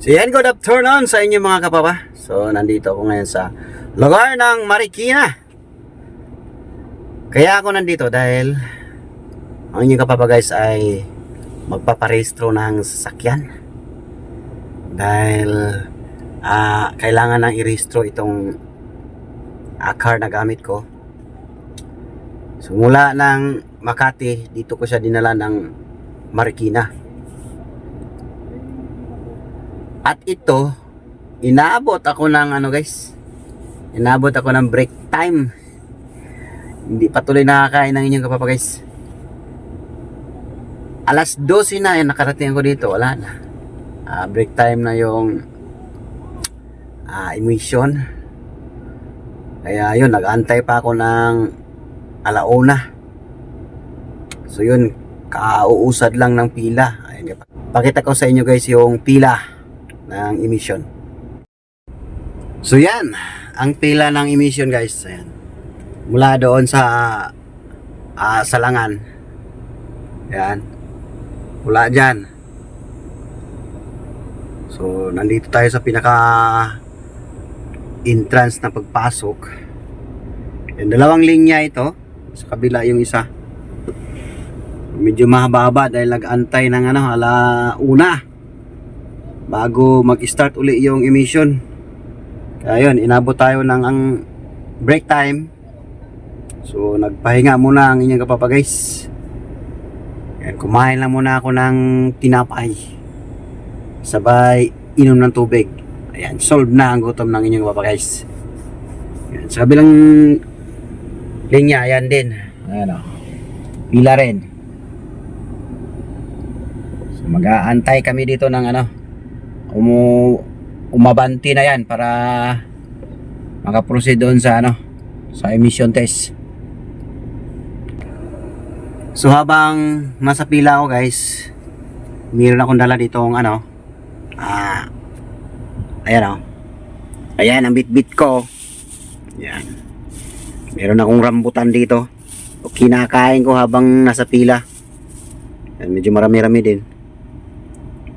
So yan, good afternoon sa inyo mga kapapa. So nandito ako ngayon sa lugar ng Marikina. Kaya ako nandito dahil ang inyong kapapa guys ay magpaparehistro ng sasakyan. Dahil ah, kailangan nang irehistro itong ah, car na gamit ko. So mula ng Makati, dito ko siya dinala ng Marikina. At ito, inaabot ako ng ano guys. Inaabot ako ng break time. Hindi patuloy nakakain ng inyong kapapa guys. Alas 12 na, yung nakarating ako dito, wala na. Ah, break time na yung ah, emission. Kaya yun, nag-antay pa ako ng alauna. So yun, kauusad lang ng pila. Ayun, pakita ko sa inyo guys yung pila ng emission. So yan, ang pila ng emission guys. Ayan. Mula doon sa ah, Salangan. Ayan. Mula dyan. So, nandito tayo sa pinaka entrance na pagpasok. Yung dalawang linya ito. Sa kabila yung isa. Medyo mahaba-haba dahil nag-antay ng ano, ala una bago mag-start uli yung emission. Kaya yun, inabot tayo ng ang break time. So, nagpahinga muna ang inyong kapapa guys. Yan, kumain lang muna ako ng tinapay. Sabay, inom ng tubig. Ayan, solve na ang gutom ng inyong kapapa guys. Yan, sa kabilang linya, ayan din. Ayan o. Pila rin. So, mag-aantay kami dito ng ano, umu umabanti na yan para makaproceed doon sa ano sa emission test. So habang nasa pila ako guys meron akong dala ditong ano ah ayan o ayan ang bit-bit ko. Yan meron akong rambutan dito. O kinakain ko habang nasa pila. Yan, medyo marami-rami din.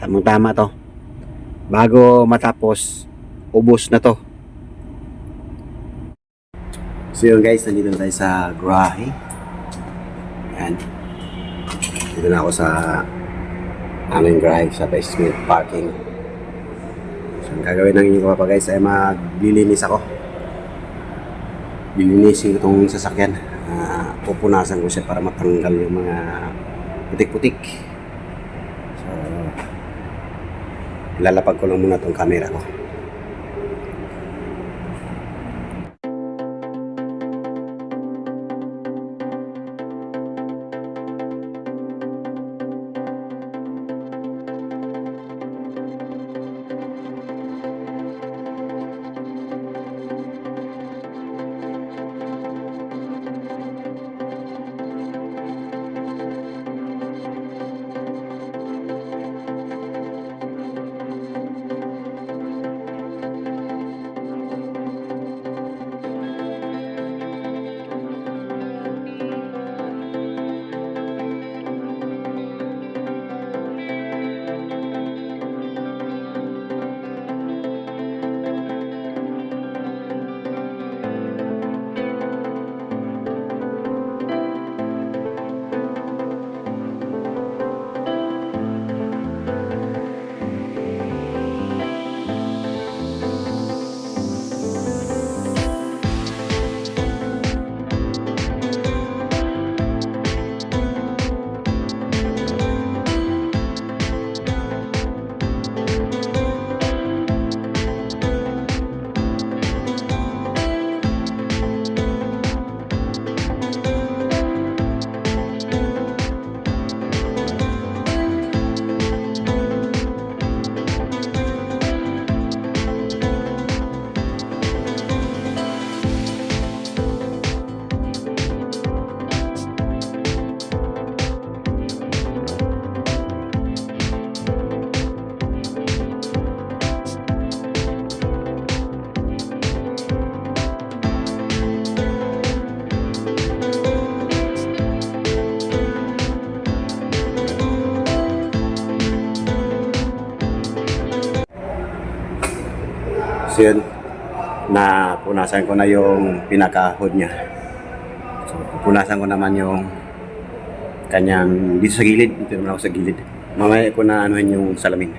Tamang tama to bago matapos ubos na to. So yun guys nandito na tayo sa Grahe yan dito na ako sa aming drive sa basement parking. So ang gagawin ng inyong kapapa guys ay maglilinis ako. Lilinisin itong sasakyan. Ah, pupunasan ko siya para matanggal yung mga putik-putik so lalapag ko lang muna tong camera ko. Yun, na punasan ko na yung pinaka-hood niya. So punasan ko naman yung kanyang dito sa gilid, dito naman ako sa gilid. Mamaya ko na anuhin yung salamin.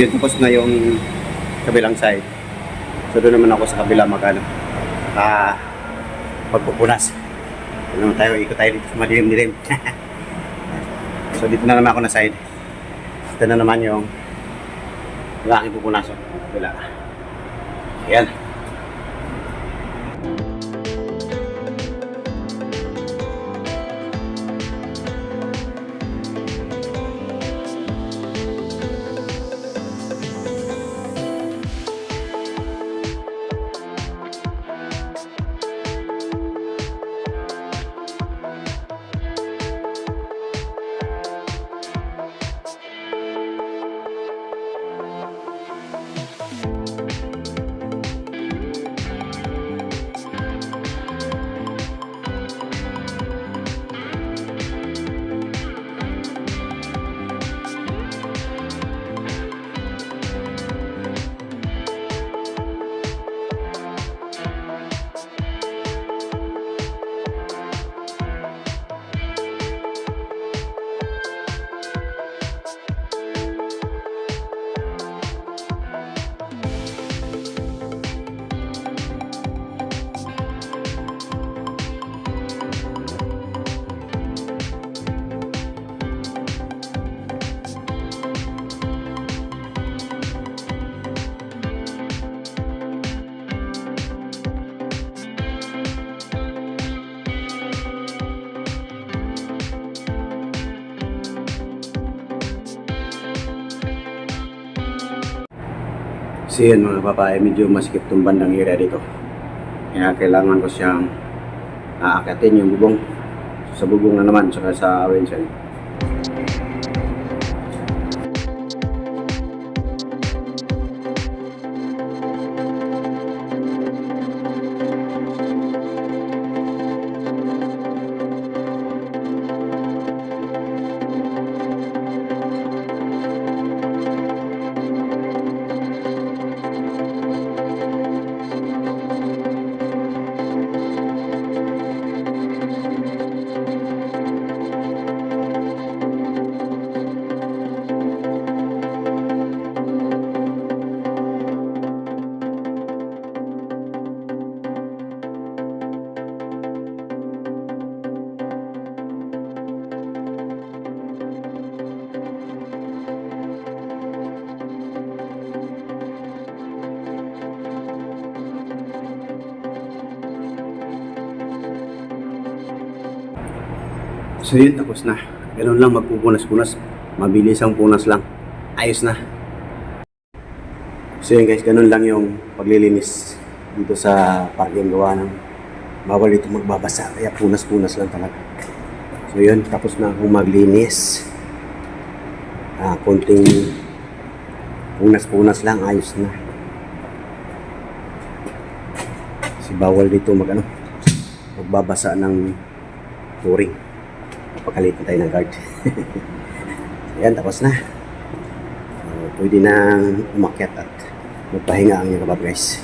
So yun, tapos na yung kabilang side. So doon naman ako sa kabila magano. Ah, magpupunas. Doon naman tayo, ikot tayo dito sa madilim-dilim. so dito na naman ako na side. Ito na naman yung yung aking pupunasan. Kabila. Ayan. So yun mga babae, medyo masikip tong bandang area dito. Kaya kailangan ko siyang aakatin yung bubong. Sa bubong na naman, saka sa Windsor. So yun, tapos na. Ganun lang, magpupunas-punas. Mabilis ang punas lang. Ayos na. So yun guys, ganun lang yung paglilinis dito sa parking gawa ng bawal dito magbabasa. Kaya punas-punas lang talaga. So yun, tapos na akong maglinis. Ah, konting punas-punas lang, ayos na. Si bawal dito mag ano, magbabasa ng touring. Napakalitan tayo ng guard. Ayan, tapos na. So, pwede nang umakyat at magpahinga ang mga guys.